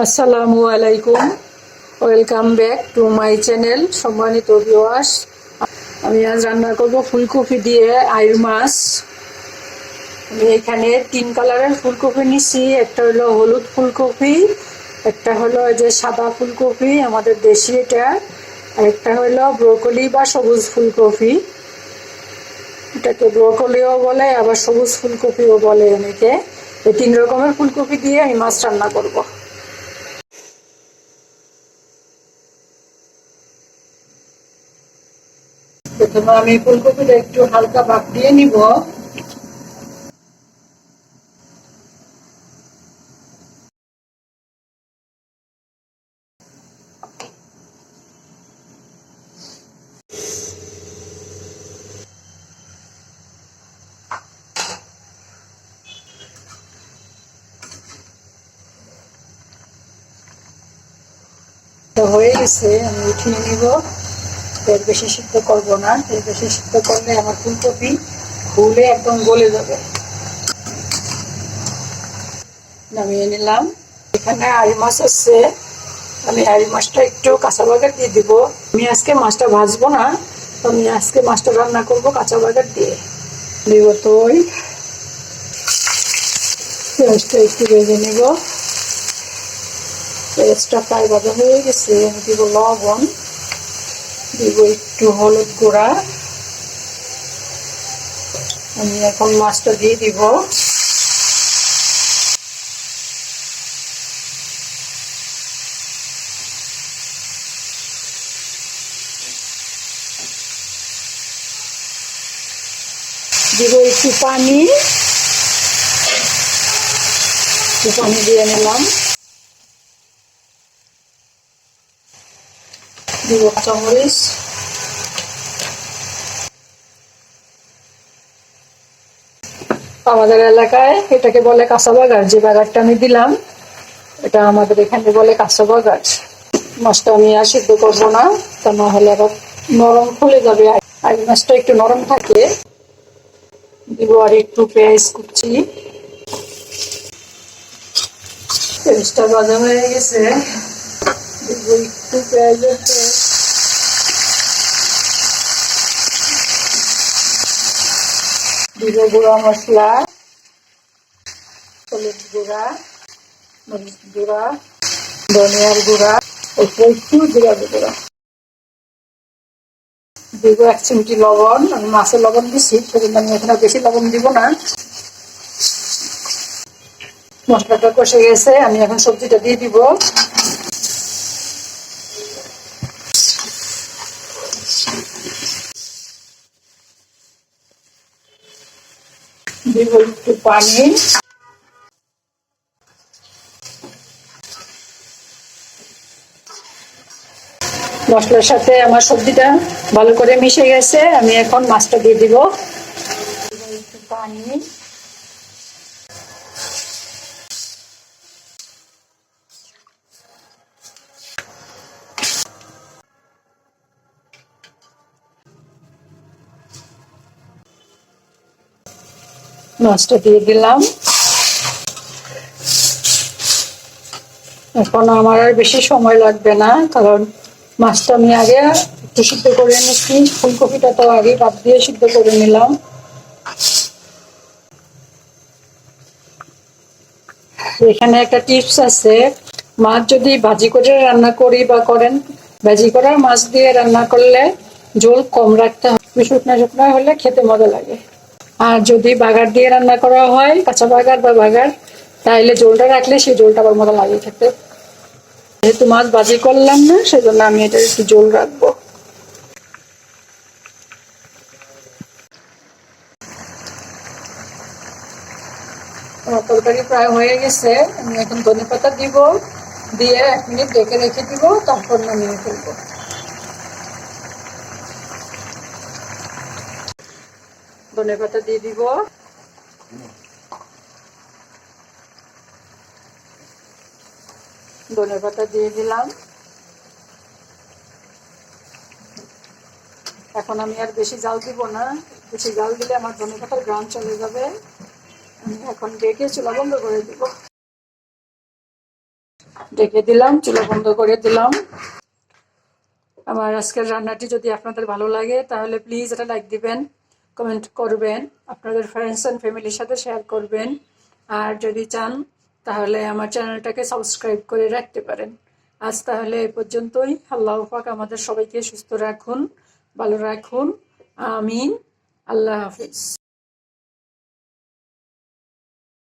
আসসালামু আলাইকুম। Welcome back to my channel সম্মানিত ভিওয়ার্স আমি আজ রান্না করব ফুলকপি দিয়ে আইর মাছ। আমি এখানে তিন কালারের ফুলকপি নিছি। একটা হলো হলুদ ফুলকপি, একটা হলো যে সাদা ফুলকপি, আমাদের দেশি এটা। আর একটা হলো ব্রোকলি বা সবুজ ফুলকপি। এটাকে ব্রোকলিও বলে, আবার সবুজ ফুলকপিও বলে অনেকে। এই তিন রকমের ফুলকপি দিয়ে আমি মাছ রান্না করব। প্রথমে আমি ফুলকপিটা একটু হালকা বাক দিয়ে নিব। তো হয়ে গেছে আমি উঠিয়ে নিব। এর বেশি সিদ্ধ করব না এর বেশি সিদ্ধ করলে আমার ফুলকপি ফুলে একদম গলে যাবে। নামিয়ে নিলাম। এখানে আড়ি মাছ আছে। আমি আড়ি মাছটা একটু কাঁচা বাগার দিয়ে দিব। আমি আজকে মাছটা ভাজবো না। আমি আজকে মাছটা রান্না করব কাঁচা বাগার দিয়ে। দিব তো পেঁয়াজটা একটু ভেজে নেব। পেঁয়াজটা প্রায় ভাজা হয়ে গেছে। আমি দিব লবণ। দিব একটু হলুদ গুঁড়া। আমি এখন মাছটা দিয়ে দিব। দিব একটু পানি। একটু পানি দিয়ে নিলাম। কাঁচামরিচ আমাদের এলাকায় এটাকে বলে কাঁচা বাগার যে বাগারটা আমি দিলাম, এটা আমাদের এখানে বলে কাঁচা বাগার মাছটা আমি আর সিদ্ধ করব না, তা না হলে আবার নরম খুলে যাবে। আর মাছটা একটু নরম থাকে। দিব আর একটু পেঁয়াজ কুচি। পেঁয়াজটা ভাজা হয়ে গেছে। একটু পেঁয়াজের গুঁড়া মশলা হলুদ গুঁড়া মরিচ গুঁড়া ধনিয়ার গুঁড়া অল্প একটু জিরা গুঁড়া দিব এক চিমটি লবণ আমি মাছের লবণ দিছি আমি এখানে বেশি লবণ দিব না মশলাটা কষে গেছে, আমি এখন সবজিটা দিয়ে দিব। দিব একটু পানি। মশলার সাথে আমার সবজিটা ভালো করে মিশে গেছে, আমি এখন মাছটা দিয়ে দিব। একটু পানি মাছটা দিয়ে দিলাম। এখন আমার আর বেশি সময় লাগবে না, কারণ মাছটা আমি আগে একটু সিদ্ধ করে নিচ্ছি ফুলকপিটা তো আগে বাদ দিয়ে সিদ্ধ করে নিলাম। এখানে একটা টিপস আছে, মাছ যদি ভাজি করে রান্না করি বা করেন, ভাজি করা মাছ দিয়ে রান্না করলে ঝোল কম রাখতে হবে শুকনা শুকনা হলে খেতে মজা লাগে। আর যদি বাগার দিয়ে রান্না করা হয়, কাঁচা বাগার বা বাগার তাহলে জলটা রাখলে সেই জলটা আবার মতো লাগে খেতে। যেহেতু মাছ বাজি করলাম না, সেজন্য আমি এটা একটু জল রাখব। তরকারি প্রায় হয়ে গেছে, আমি এখন ধনে পাতা দিব, দিয়ে এক মিনিট ডেকে রেখে দিব, তারপর নামিয়ে ফেলব। ধনে পাতা দিয়ে দিব। ধনে পাতা দিয়ে দিলাম। এখন আমি আর বেশি জাল দিব না। বেশি জাল দিলে আমার ধনে পাতার গ্রাম চলে যাবে। আমি এখন ডেকে চুলা বন্ধ করে দিব। ডেকে দিলাম, চুলা বন্ধ করে দিলাম। আমার আজকের রান্নাটি যদি আপনাদের ভালো লাগে, তাহলে প্লিজ এটা লাইক দিবেন। কমেন্ট করবেন, আপনাদের ফ্রেন্ডস অ্যান্ড ফ্যামিলির সাথে শেয়ার করবেন। আর যদি চান, তাহলে আমার চ্যানেলটাকে সাবস্ক্রাইব করে রাখতে পারেন। আজ তাহলে এই পর্যন্তই। আল্লাহ পাক আমাদের সবাইকে সুস্থ রাখুন, ভালো রাখুন। আমিন। আল্লাহ হাফিজ।